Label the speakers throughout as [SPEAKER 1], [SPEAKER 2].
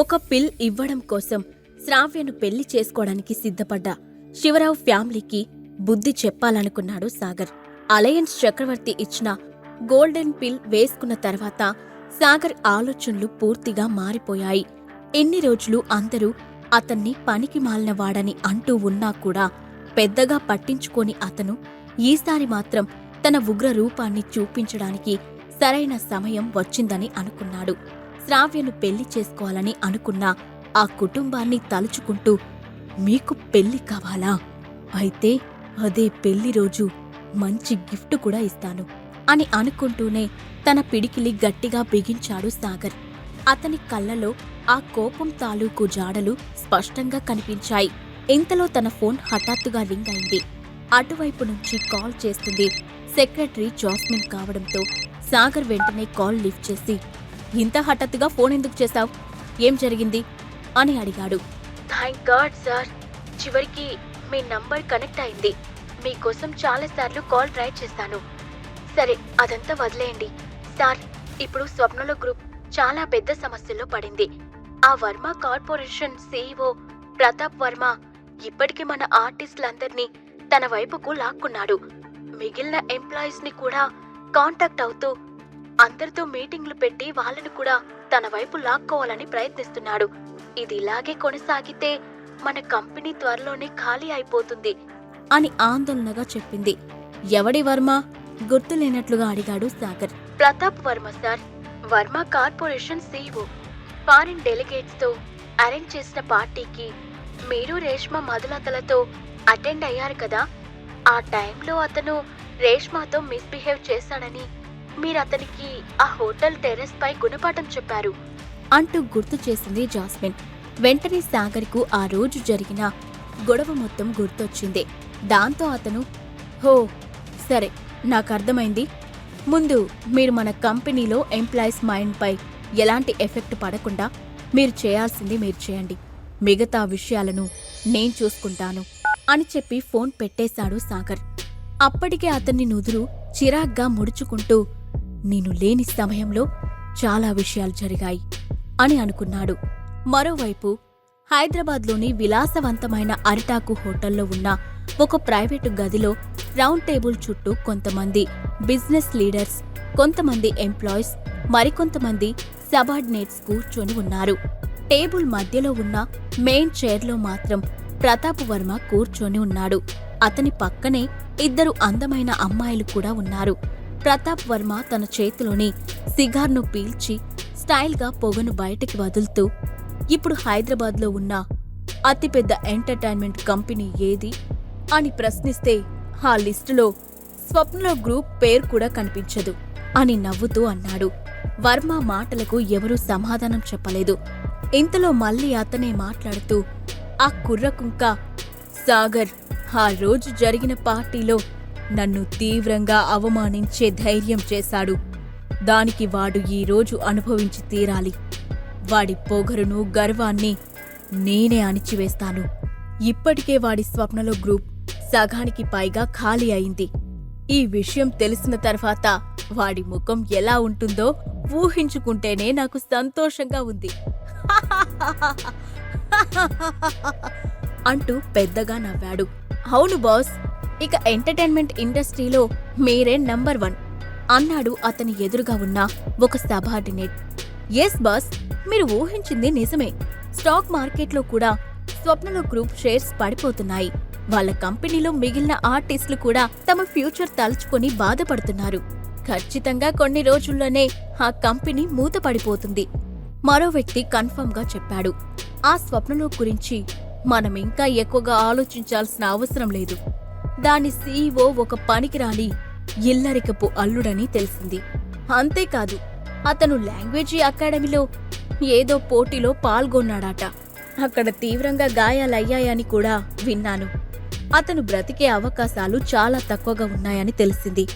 [SPEAKER 1] ఒక పిల్ ఇవ్వడం కోసం శ్రావ్యను పెళ్ళి చేసుకోవడానికి సిద్ధపడ్డ శివరావు ఫ్యామిలీకి బుద్ధి చెప్పాలనుకున్నాడు సాగర్. అలయన్స్ చక్రవర్తి ఇచ్చిన గోల్డెన్ పిల్ వేసుకున్న తర్వాత సాగర్ ఆలోచనలు పూర్తిగా మారిపోయాయి. ఎన్ని రోజులు అందరూ అతన్ని పనికి మాలినవాడని అంటూ ఉన్నా కూడా పెద్దగా పట్టించుకోని అతను ఈసారి మాత్రం తన ఉగ్ర రూపాన్ని చూపించడానికి సరైన సమయం వచ్చిందని అనుకున్నాడు. శ్రావ్యను పెళ్ళి చేసుకోవాలని అనుకున్న ఆ కుటుంబాన్ని తలుచుకుంటూ మీకు పెళ్ళి కావాలా? అయితే అదే పెళ్ళి రోజు మంచి గిఫ్ట్ కూడా ఇస్తాను అని అనుకుంటూనే తన పిడికిలి గట్టిగా బిగించాడు సాగర్. అతని కళ్ళలో ఆ కోపం తాలూకు జాడలు స్పష్టంగా కనిపించాయి. ఇంతలో తన ఫోన్ హఠాత్తుగా రింగ్ అయింది. అటువైపు నుంచి కాల్ చేస్తుంది సెక్రటరీ జాస్మిన్ కావడంతో సాగర్ వెంటనే కాల్ లిఫ్ట్ చేసి ఇంత హఠాత్తుగా ఫోన్ ఎందుకు చేశావు? ఏం జరిగింది? అని అడిగాడు. థ్యాంక్ గాడ్ సార్ చివరికి మీ నంబర్ కనెక్ట్ అయింది. మీకోసం చాలాసార్లు కాల్ ట్రై చేశాను. సరే అదంతా వదిలేయండి. సార్ ఇప్పుడు స్వప్నలో గ్రూప్ చాలా పెద్ద సమస్యల్లో పడింది. ఆ వర్మ కార్పొరేషన్ సీఈఓ ప్రతాప్ వర్మ ఇప్పటికీ మన ఆర్టిస్టులందరినీ తన వైపుకు లాక్కున్నాడు. మిగిలిన ఎంప్లాయీస్ని కూడా కాంటాక్ట్ అవుతూ అందరితో మీటింగ్లు పెట్టి వాళ్ళని కూడా తన వైపు లాక్కోవాలని ప్రయత్నిస్తున్నాడు. ఇది ఇలాగే కొనసాగితే మన కంపెనీ త్వరలోనే ఖాళీ అయిపోతుంది అని ఆందోళనగా చెప్పింది. ఎవడి వర్మ? గుర్తులేనట్లుగా అడిగాడు Sagar. Pratap Varma sir. Varma corporation CEO. Foreign డెలిగేట్స్తో arrange చేసిన పార్టీకి మీరు రేష్మ మధులతలతో అటెండ్ అయ్యారు కదా. ఆ టైంలో అతను రేష్మాతో మిస్బిహేవ్ చేశాడని మీరు అతనికి ఆ హోటల్ టెరెస్ పై గుణపాఠం చెప్పారు. అంటూ గుర్తు చేసింది జాస్మిన్. వెంటనే సాగర్కు ఆ రోజు జరిగిన గొడవ మొత్తం గుర్తొచ్చింది. దాంతో అతను హో సరే నాకు అర్థమైంది. ముందు మీరు మన కంపెనీలో ఎంప్లాయీస్ మైండ్పై ఎలాంటి ఎఫెక్ట్ పడకుండా మీరు చేయాల్సింది మీరు చేయండి. మిగతా విషయాలను నేను చూసుకుంటాను అని చెప్పి ఫోన్ పెట్టేశాడు సాగర్. అప్పటికే అతన్ని నుదురు చిరాగ్గా ముడుచుకుంటూ నేను లేని సమయంలో చాలా విషయాలు జరిగాయి అని అనుకున్నాడు. మరోవైపు హైదరాబాద్లోని విలాసవంతమైన అరిటాకు హోటల్లో ఉన్న ఒక ప్రైవేటు గదిలో రౌండ్ టేబుల్ చుట్టూ కొంతమంది బిజినెస్ లీడర్స్ కొంతమంది ఎంప్లాయీస్ మరికొంతమంది సబార్డినేట్స్ కూర్చొని ఉన్నారు. టేబుల్ మధ్యలో ఉన్న మెయిన్ చైర్లో మాత్రం ప్రతాప్ వర్మ కూర్చొని ఉన్నాడు. అతని పక్కనే ఇద్దరు అందమైన అమ్మాయిలు కూడా ఉన్నారు. ప్రతాప్ వర్మ తన చేతిలోని సిగార్ను పీల్చి స్టైల్గా పొగను బయటికి వదులుతూ ఇప్పుడు హైదరాబాద్లో ఉన్న అతిపెద్ద ఎంటర్టైన్మెంట్ కంపెనీ ఏది? అని ప్రశ్నిస్తే ఆ లిస్టులో స్వప్న గ్రూప్ పేరు కూడా కనిపించదు అని నవ్వుతూ అన్నాడు. వర్మ మాటలకు ఎవరూ సమాధానం చెప్పలేదు. ఇంతలో మళ్ళీ అతనే మాట్లాడుతూ ఆ కుర్రకుంక సాగర్ ఆ రోజు జరిగిన పార్టీలో నన్ను తీవ్రంగా అవమానించే ధైర్యం చేశాడు. దానికి వాడు ఈరోజు అనుభవించి తీరాలి. వాడి పొగరును గర్వాన్ని నేనే అణిచివేస్తాను. ఇప్పటికే వాడి స్వప్నలో గ్రూప్ సగానికి పైగా ఖాళీ అయింది. ఈ విషయం తెలిసిన తర్వాత వాడి ముఖం ఎలా ఉంటుందో ఊహించుకుంటేనే నాకు సంతోషంగా ఉంది. అంటూ పెద్దగా నవ్వాడు. అవును బాస్ ఇక ఎంటర్టైన్మెంట్ ఇండస్ట్రీలో మీరే నంబర్ వన్. అన్నాడు అతని ఎదురుగా ఉన్న ఒక సబార్డినేట్. ఎస్ బాస్ మీరు ఊహించింది నిజమే. స్టాక్ మార్కెట్లో కూడా స్వప్నలో గ్రూప్ షేర్స్ పడిపోతున్నాయి. వాళ్ళ కంపెనీలో మిగిలిన ఆర్టిస్టులు కూడా తమ ఫ్యూచర్ తలుచుకొని బాధపడుతున్నారు. ఖచ్చితంగా కొన్ని రోజుల్లోనే ఆ కంపెనీ మూతపడిపోతుంది మరో వ్యక్తి కన్ఫర్మ్గా చెప్పాడు. ఆ స్వప్నలో గురించి మనం ఇంకా ఎక్కువగా ఆలోచించాల్సిన అవసరం లేదు. దాని సీఈఓ ఒక పనికిరాని ఇల్లరికపు అల్లుడని తెలిసింది. అంతేకాదు అతను లాంగ్వేజీ అకాడమీలో ఏదో పోటీలో పాల్గొన్నాడట. అక్కడ తీవ్రంగా గాయాలయ్యాయని కూడా విన్నాను. అతను బ్రతికే అవకాశాలు చాలా తక్కువగా ఉన్నాయని తెలిసింది.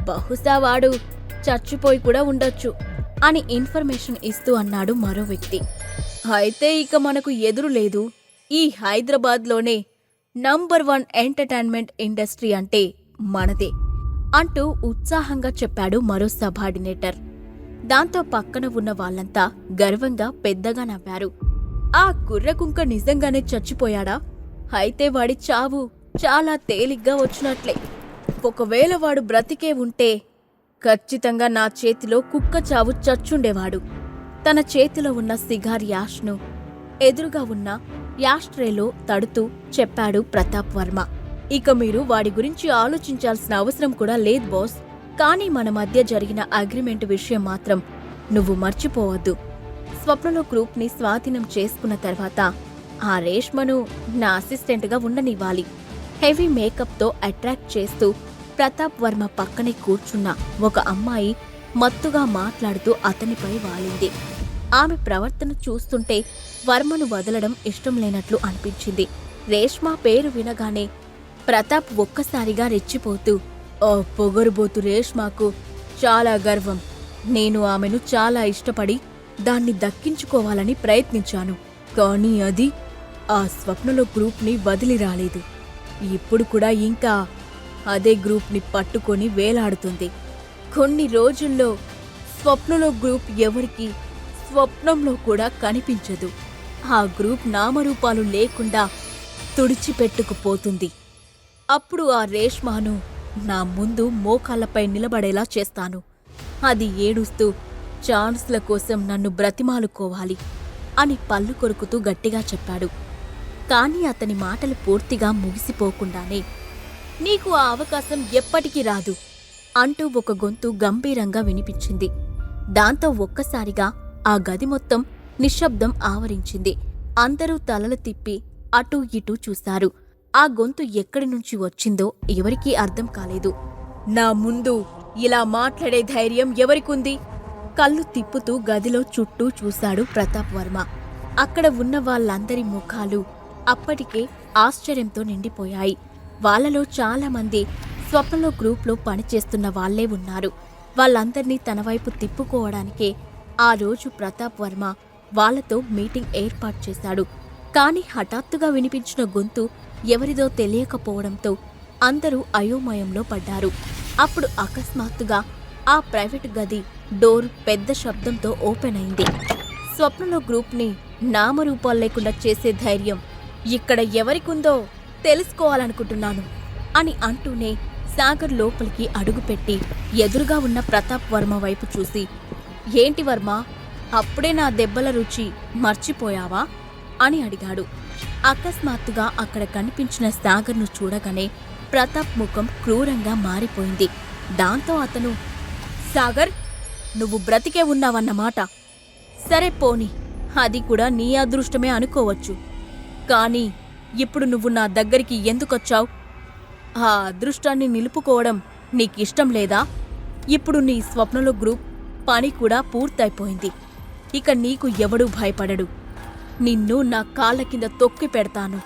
[SPEAKER 1] బహుశా వాడు చచ్చిపోయి కూడా ఉండొచ్చు అని ఇన్ఫర్మేషన్ ఇస్తూ అన్నాడు మరో వ్యక్తి. అయితే ఇక మనకు ఎదురు లేదు. ఈ హైదరాబాద్లోనే నంబర్ వన్ ఎంటర్టైన్మెంట్ ఇండస్ట్రీ అంటే మనదే అంటూ ఉత్సాహంగా చెప్పాడు మరో సబార్డినేటర్. దాంతో పక్కన ఉన్న వాళ్ళంతా గర్వంగా పెద్దగా నవ్వారు. ఆ కుర్రకుంక నిజంగానే చచ్చిపోయాడా? అయితే వాడి చావు చాలా తేలిగ్గా వచ్చినట్లే. ఒకవేళ వాడు బ్రతికే ఉంటే ఖచ్చితంగా నా చేతిలో కుక్క చావు చచ్చుండేవాడు. తన చేతిలో ఉన్న సిగార్ యాష్ను ఎదురుగా ఉన్న యాష్ట్రేలో తడుతూ చెప్పాడు ప్రతాప్ వర్మ. ఇక మీరు వాడి గురించి ఆలోచించాల్సిన అవసరం కూడా లేదు బాస్. కానీ మన మధ్య జరిగిన అగ్రిమెంట్ విషయం మాత్రం నువ్వు మర్చిపోవద్దు. స్వప్నలో గ్రూప్ని స్వాధీనం చేసుకున్న తర్వాత ఆ రేష్మను నా అసిస్టెంట్గా ఉండనివ్వాలి. హెవీ మేకప్తో అట్రాక్ట్ చేస్తూ ప్రతాప్ వర్మ పక్కనే కూర్చున్న ఒక అమ్మాయి మత్తుగా మాట్లాడుతూ అతనిపై వాలింది. ఆమె ప్రవర్తన చూస్తుంటే వర్మను వదలడం ఇష్టం లేనట్లు అనిపించింది. రేష్మా పేరు వినగానే ప్రతాప్ ఒక్కసారిగా రెచ్చిపోతూ ఓ పొగరుబోతు రేష్మాకు చాలా గర్వం. నేను ఆమెను చాలా ఇష్టపడి దాన్ని దక్కించుకోవాలని ప్రయత్నించాను. కానీ అది ఆ స్వప్నలో గ్రూప్ని వదిలి రాలేదు. ఇప్పుడు కూడా ఇంకా అదే గ్రూప్ని పట్టుకొని వేలాడుతుంది. కొన్ని రోజుల్లో స్వప్నలో గ్రూప్ ఎవరికి స్వప్నంలో కూడా కనిపించదు. ఆ గ్రూప్ నామరూపాలు లేకుండా తుడిచిపెట్టుకుపోతుంది. అప్పుడు ఆ రేష్మాను నా ముందు మోకాళ్ళపై నిలబడేలా చేస్తాను. అది ఏడుస్తూ ఛాన్స్ల కోసం నన్ను బ్రతిమాలుకోవాలి అని పళ్ళు కొరుకుతూ గట్టిగా చెప్పాడు. కాని అతని మాటలు పూర్తిగా ముగిసిపోకుండానే నీకు ఆ అవకాశం ఎప్పటికీ రాదు అంటూ ఒక గొంతు గంభీరంగా వినిపించింది. దాంతో ఒక్కసారిగా ఆ గది మొత్తం నిశ్శబ్దం ఆవరించింది. అందరూ తలలు తిప్పి అటూ ఇటూ చూశారు. ఆ గొంతు ఎక్కడి నుంచి వచ్చిందో ఎవరికీ అర్థం కాలేదు. నా ముందు ఇలా మాట్లాడే ధైర్యం ఎవరికుంది? కళ్ళు తిప్పుతూ గదిలో చుట్టూ చూశాడు ప్రతాప్ వర్మ. అక్కడ ఉన్న వాళ్ళందరి ముఖాలు అప్పటికే ఆశ్చర్యంతో నిండిపోయాయి. వాళ్ళలో చాలామంది స్వప్నలో గ్రూప్లో పనిచేస్తున్న వాళ్ళే ఉన్నారు. వాళ్ళందర్నీ తన వైపు తిప్పుకోవడానికే ఆ రోజు ప్రతాప్ వర్మ వాళ్ళతో మీటింగ్ ఏర్పాటు చేశాడు. కాని హఠాత్తుగా వినిపించిన గొంతు ఎవరిదో తెలియకపోవడంతో అందరూ అయోమయంలో పడ్డారు. అప్పుడు అకస్మాత్తుగా ఆ ప్రైవేట్ గది డోర్ పెద్ద శబ్దంతో ఓపెన్ అయింది. స్వప్నలో గ్రూప్ని నామరూపాలు లేకుండా చేసే ధైర్యం ఇక్కడ ఎవరికుందో తెలుసుకోవాలనుకుంటున్నాను అని అంటూనే సాగర్ లోపలికి అడుగుపెట్టి ఎదురుగా ఉన్న ప్రతాప్ వర్మ వైపు చూసి ఏంటి వర్మ? అప్పుడే నా దెబ్బల రుచి మర్చిపోయావా? అని అడిగాడు. అకస్మాత్తుగా అక్కడ కనిపించిన సాగర్ను చూడగానే ప్రతాప్ ముఖం క్రూరంగా మారిపోయింది. దాంతో అతను సాగర్ నువ్వు బ్రతికే ఉన్నావన్నమాట. సరే పోని అది కూడా నీ అదృష్టమే అనుకోవచ్చు. కానీ ఇప్పుడు నువ్వు నా దగ్గరికి ఎందుకొచ్చావు? ఆ అదృష్టాన్ని నిలుపుకోవడం నీకిష్టం లేదా? ఇప్పుడు నీ స్వప్నలో గ్రూప్ పని కూడా పూర్తయిపోయింది. ఇక నీకు ఎవడూ భయపడడు. నిన్ను నా కాళ్ళ కింద తొక్కి పెడతాను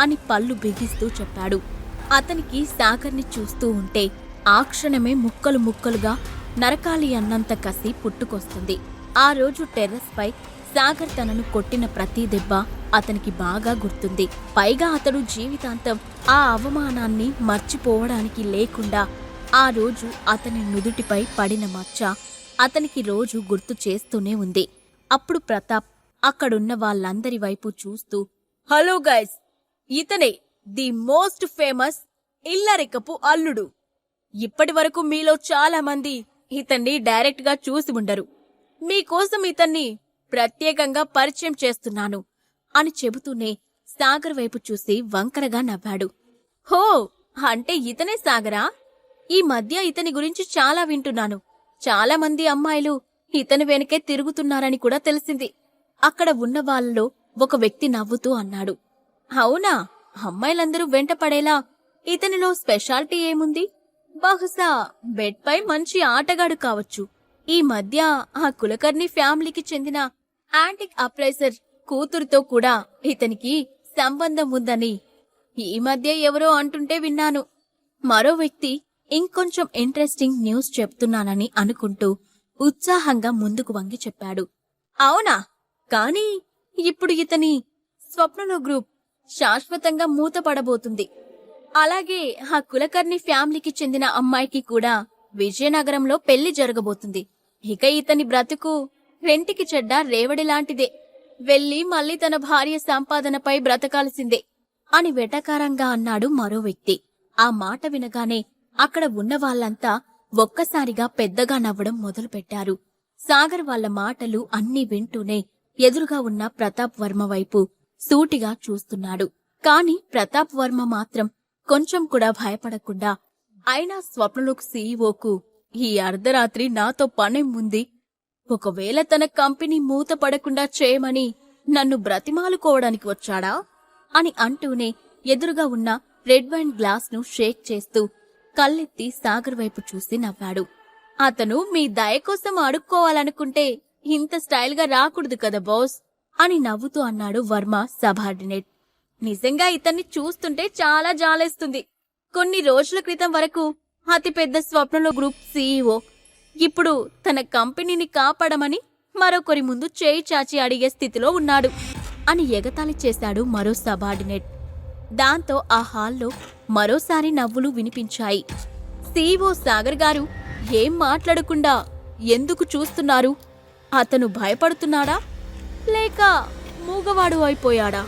[SPEAKER 1] అని పళ్ళు బిగిస్తూ చెప్పాడు. అతనికి సాగర్ని చూస్తూ ఉంటే ఆ క్షణమే ముక్కలు ముక్కలుగా నరకాలి అన్నంత కసి పుట్టుకొస్తుంది. ఆ రోజు టెర్రస్పై సాగర్ తనను కొట్టిన ప్రతి దెబ్బ అతనికి బాగా గుర్తుంది. పైగా అతడు జీవితాంతం ఆ అవమానాన్ని మర్చిపోవడానికి లేకుండా ఆ రోజు అతని నుదుటిపై పడిన మచ్చ అతనికి రోజు గుర్తు చేస్తూనే ఉంది. అప్పుడు ప్రతాప్ అక్కడున్న వాళ్ళందరి వైపు చూస్తూ హలో గైస్ ఇతనే ది మోస్ట్ ఫేమస్ ఇల్లరికపు అల్లుడు. ఇప్పటి వరకు మీలో చాలా మంది ఇతన్ని డైరెక్ట్గా చూసి ఉండరు. మీకోసం ఇతన్ని ప్రత్యేకంగా పరిచయం చేస్తున్నాను అని చెబుతూనే సాగర్ వైపు చూసి వంకరగా నవ్వాడు. హో అంటే ఇతనే సాగరా? ఈ మధ్య ఇతని గురించి చాలా వింటున్నాను. చాలామంది అమ్మాయిలు ఇతని వెనకే తిరుగుతున్నారని కూడా తెలిసింది. అక్కడ ఉన్న వాళ్ళలో ఒక వ్యక్తి నవ్వుతూ అన్నాడు. అవునా? అమ్మాయిలందరూ వెంట పడేలా ఇతనిలో స్పెషాలిటీ ఏముంది? బహుశా బెడ్పై మంచి ఆటగాడు కావచ్చు. ఈ మధ్య ఆ కులకర్ణి ఫ్యామిలీకి చెందిన యాంటిక్ అప్రైజర్ కూతురుతో కూడా ఇతనికి సంబంధం ఉందని ఈ మధ్య ఎవరో అంటుంటే విన్నాను. మరో వ్యక్తి ఇంకొంచెం ఇంట్రెస్టింగ్ న్యూస్ చెప్తున్నానని అనుకుంటూ ఉత్సాహంగా ముందుకు వంగి చెప్పాడు. అవునా? కానీ ఇప్పుడు ఇతని స్వప్నలో గ్రూప్ శాశ్వతంగా మూతపడబోతుంది. అలాగే ఆ కులకర్ణి ఫ్యామిలీకి చెందిన అమ్మాయికి కూడా విజయనగరంలో పెళ్ళి జరగబోతుంది. ఇక ఇతని బ్రతుకు రెంటికి చెడ్డ రేవడి లాంటిదే. వెళ్ళి మళ్ళీ తన భార్య సంపాదనపై బ్రతకాల్సిందే అని వెటకారంగా అన్నాడు మరో వ్యక్తి. ఆ మాట వినగానే అక్కడ ఉన్న వాళ్ళంతా ఒక్కసారిగా పెద్దగా నవ్వడం మొదలుపెట్టారు. సాగర్ వాళ్ళ మాటలు అన్నీ వింటూనే ఎదురుగా ఉన్న ప్రతాప్ వర్మ వైపు సూటిగా చూస్తున్నాడు. కాని ప్రతాప్ వర్మ మాత్రం కొంచెం కూడా భయపడకుండా అయినా స్వప్నలోక్ సీఈఓకు ఈ అర్ధరాత్రి నాతో పనేముంది ఒకవేళ తన కంపెనీ మూతపడకుండా చేయమని నన్ను బ్రతిమాలుకోవడానికి వచ్చాడా? అని అంటూనే ఎదురుగా ఉన్న రెడ్ వైన్ గ్లాస్ను షేక్ చేస్తూ కళ్ళెత్తి సాగర్ వైపు చూసి నవ్వాడు. అతను మీ దయ కోసం అడుక్కోవాలనుకుంటే ఇంత స్టైల్గా రాకూడదు కదా బాస్ అని నవ్వుతూ అన్నాడు వర్మ సబార్డినేట్. నిజంగా ఇతన్ని చూస్తుంటే చాలా జాలేస్తుంది. కొన్ని రోజుల క్రితం వరకు అతిపెద్ద స్వప్నలో గ్రూప్ సీఈఓ. ఇప్పుడు తన కంపెనీని కాపాడమని మరొకరి ముందు చేయి చాచి అడిగే స్థితిలో ఉన్నాడు అని ఎగతాళి చేశాడు మరో సబార్డినేట్. దాంతో ఆ హాల్లో మరోసారి నవ్వులు వినిపించాయి. సీఓ సాగర్ గారు ఏం మాట్లాడకుండా ఎందుకు చూస్తున్నారు? అతను భయపడుతున్నాడా? లేక మూగవాడు అయిపోయాడా?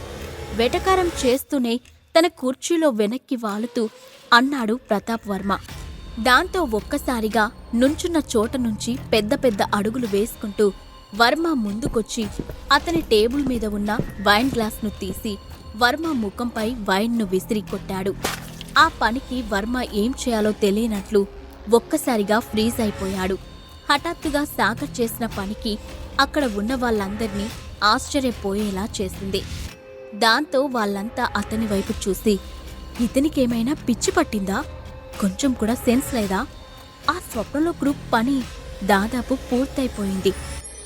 [SPEAKER 1] వెటకారం చేస్తూనే తన కుర్చీలో వెనక్కి వాలుతూ అన్నాడు ప్రతాప్ వర్మ. దాంతో ఒక్కసారిగా నుంచున్న చోట నుంచి పెద్ద పెద్ద అడుగులు వేసుకుంటూ వర్మ ముందుకొచ్చి అతని టేబుల్ మీద ఉన్న వైన్ గ్లాస్ను తీసి వర్మ ముఖంపై వైన్ను విసిరి కొట్టాడు. ఆ పనికి వర్మ ఏం చేయాలో తెలియనట్లు ఒక్కసారిగా ఫ్రీజ్ అయిపోయాడు. హఠాత్తుగా సాగర్ చేసిన పనికి అక్కడ ఉన్న వాళ్ళందరినీ ఆశ్చర్యపోయేలా చేసింది. దాంతో వాళ్ళంతా అతని వైపు చూసి ఇతనికేమైనా పిచ్చి పట్టిందా? కొంచెం కూడా సెన్స్ లేదా? ఆ స్వప్నలో గ్రూప్ పని దాదాపు పూర్తయిపోయింది.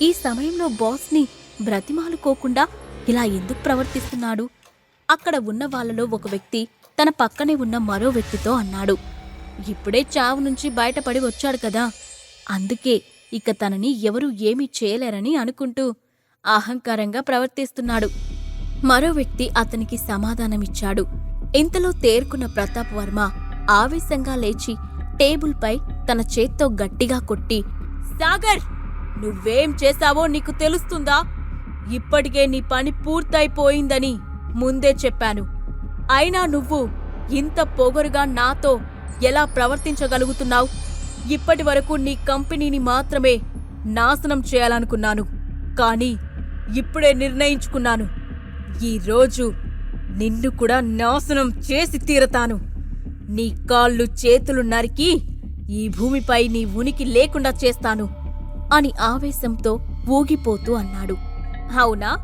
[SPEAKER 1] ఈ సమయంలో బాస్ని బ్రతిమాలుకోకుండా ఇలా ఎందుకు ప్రవర్తిస్తున్నాడు? అక్కడ ఉన్న వాళ్ళలో ఒక వ్యక్తి తన పక్కనే ఉన్న మరో వ్యక్తితో అన్నాడు ఇప్పుడే చావు నుంచి బయటపడి వచ్చాడు కదా. అందుకే ఇక తనని ఎవరూ ఏమీ చేయలేరని అనుకుంటూ అహంకారంగా ప్రవర్తిస్తున్నాడు. మరో వ్యక్తి అతనికి సమాధానమిచ్చాడు. ఇంతలో తేరుకున్న ప్రతాప్ వర్మ ఆవేశంగా లేచి టేబుల్పై తన చేత్తో గట్టిగా కొట్టి సాగర్ నువ్వేం చేశావో నీకు తెలుస్తుందా? ఇప్పటికే నీ పని పూర్తయిపోయిందని. ముందే చెప్పాను. అయినా నువ్వు ఇంత పొగరుగా నాతో ఎలా ప్రవర్తించగలుగుతున్నావు? ఇప్పటి వరకు నీ కంపెనీని మాత్రమే నాశనం చేయాలనుకున్నాను. కానీ ఇప్పుడే నిర్ణయించుకున్నాను. ఈ రోజు నిన్ను కూడా నాశనం చేసి తీరతాను. నీ కాళ్ళు చేతులు నరికి ఈ భూమిపై నీ ఉనికి లేకుండా చేస్తాను అని ఆవేశంతో ఊగిపోతూ అన్నాడు. అవునా?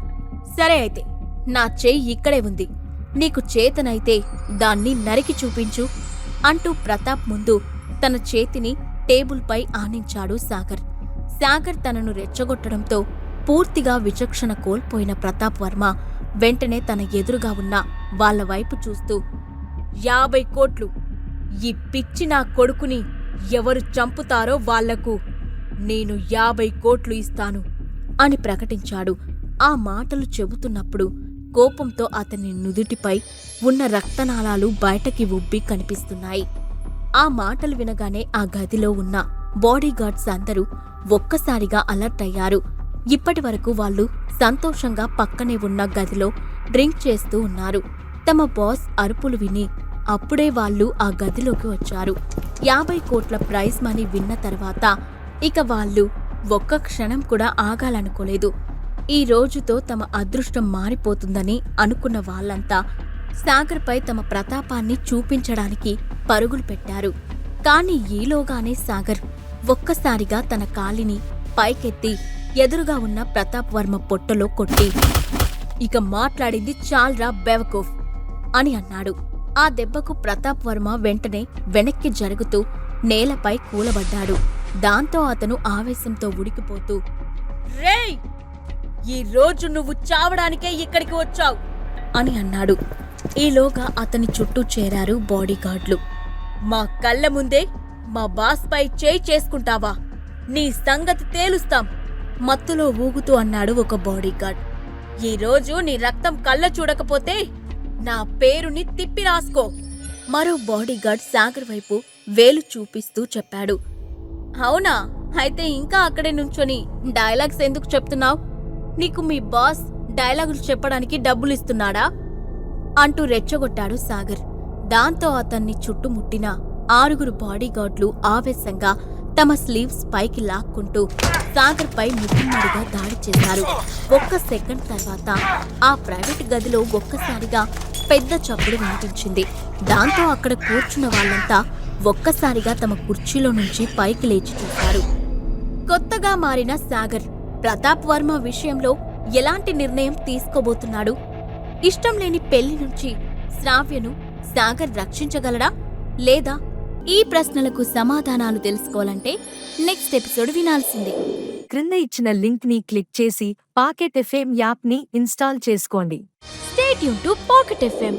[SPEAKER 1] సరే అయితే. నా చేయి ఇక్కడే ఉంది. నీకు చేతనైతే దాన్ని నరికి చూపించు అంటూ ప్రతాప్ ముందు తన చేతిని టేబుల్పై ఆనించాడు సాగర్. సాగర్ తనను రెచ్చగొట్టడంతో పూర్తిగా విచక్షణ కోల్పోయిన ప్రతాప్ వర్మ వెంటనే తన ఎదురుగా ఉన్న వాళ్ళ వైపు చూస్తూ యాభై కోట్లు! ఈ పిచ్చి నా కొడుకుని ఎవరు చంపుతారో వాళ్ళకు నేను యాభై కోట్లు ఇస్తాను అని ప్రకటించాడు. ఆ మాటలు చెబుతున్నప్పుడు కోపంతో అతని నుదుటిపై ఉన్న రక్తనాళాలు బయటకి ఉబ్బి కనిపిస్తున్నాయి. ఆ మాటలు వినగానే ఆ గదిలో ఉన్న బాడీగార్డ్స్ అందరూ ఒక్కసారిగా అలర్ట్ అయ్యారు. ఇప్పటి వరకు వాళ్ళు సంతోషంగా పక్కనే ఉన్న గదిలో డ్రింక్ చేస్తూ ఉన్నారు. తమ బాస్ అరుపులు విని అప్పుడే వాళ్ళు ఆ గదిలోకి వచ్చారు. యాభై కోట్ల ప్రైజ్ మనీ విన్న తర్వాత ఇక వాళ్ళు ఒక్క క్షణం కూడా ఆగాలనుకోలేదు. ఈ రోజుతో తమ అదృష్టం మారిపోతుందని అనుకున్న వాళ్ళంతా సాగర్పై తమ ప్రతాపాన్ని చూపించడానికి పరుగులు పెట్టారు. కాని ఈలోగానే సాగర్ ఒక్కసారిగా తన కాలిని పైకెత్తి ఎదురుగా ఉన్న ప్రతాప్ వర్మ పొట్టలో కొట్టి ఇక మాట్లాడింది చాల్రా బెవకూఫ్ అని అన్నాడు. ఆ దెబ్బకు ప్రతాప్ వర్మ వెంటనే వెనక్కి జరుగుతూ నేలపై కూలబడ్డాడు. దాంతో అతను ఆవేశంతో ఉడికిపోతూ రేయ్! ఈ రోజు నువ్వు చావడానికే ఇక్కడికి వచ్చావు అని అన్నాడు. ఈలోగా అతని చుట్టూ చేరారు బాడీగార్డ్లు. మా కళ్ళ ముందే మా బాస్పై చేయి చేసుకుంటావా? నీ సంగతి తేలుస్తాం మత్తులో ఊగుతూ అన్నాడు ఒక బాడీగార్డ్. ఈరోజు నీ రక్తం కళ్ళ చూడకపోతే నా పేరుని తిప్పి రాసుకో మరో బాడీగార్డ్ సాగర్ వైపు వేలు చూపిస్తూ చెప్పాడు. అవునా? అయితే ఇంకా అక్కడే నుంచొని డైలాగ్స్ ఎందుకు చెప్తున్నావు? నీకు మీ బాస్ డైలాగులు చెప్పడానికి డబ్బులు ఇస్తున్నాడా అంటూ రెచ్చగొట్టాడు సాగర్. దాంతో అతన్ని చుట్టుముట్టిన ఆరుగురు బాడీగార్డ్లు ఆవేశంగా తమ స్లీవ్స్ పైకి లాక్కుంటూ సాగర్ పై ముట్టుమడిగా దాడి చేశారు. ఒక్క సెకండ్ తర్వాత ఆ ప్రైవేట్ గదిలో ఒక్కసారిగా పెద్ద చప్పుడు వినిపించింది. దాంతో అక్కడ కూర్చున్న వాళ్ళంతా ఒక్కసారిగా తమ కుర్చీలో నుంచి పైకి లేచి చూశారు. కొత్తగా మారిన సాగర్ ప్రతాప్ వర్మ విషయంలో ఎలాంటి నిర్ణయం తీసుకోబోతున్నాడు? ఇష్టం లేని పెళ్ళి నుంచి శ్రావ్యను సాగర్ రక్షించగలడా? లేదా ఈ ప్రశ్నలకు సమాధానాలు తెలుసుకోవాలంటే నెక్స్ట్ ఎపిసోడ్ వినాల్సిందే.
[SPEAKER 2] క్రింద ఇచ్చిన లింక్ని క్లిక్ చేసి పాకెట్ ఎఫ్ఎం యాప్ని ఇన్స్టాల్ చేసుకోండి.
[SPEAKER 1] State to pocket FM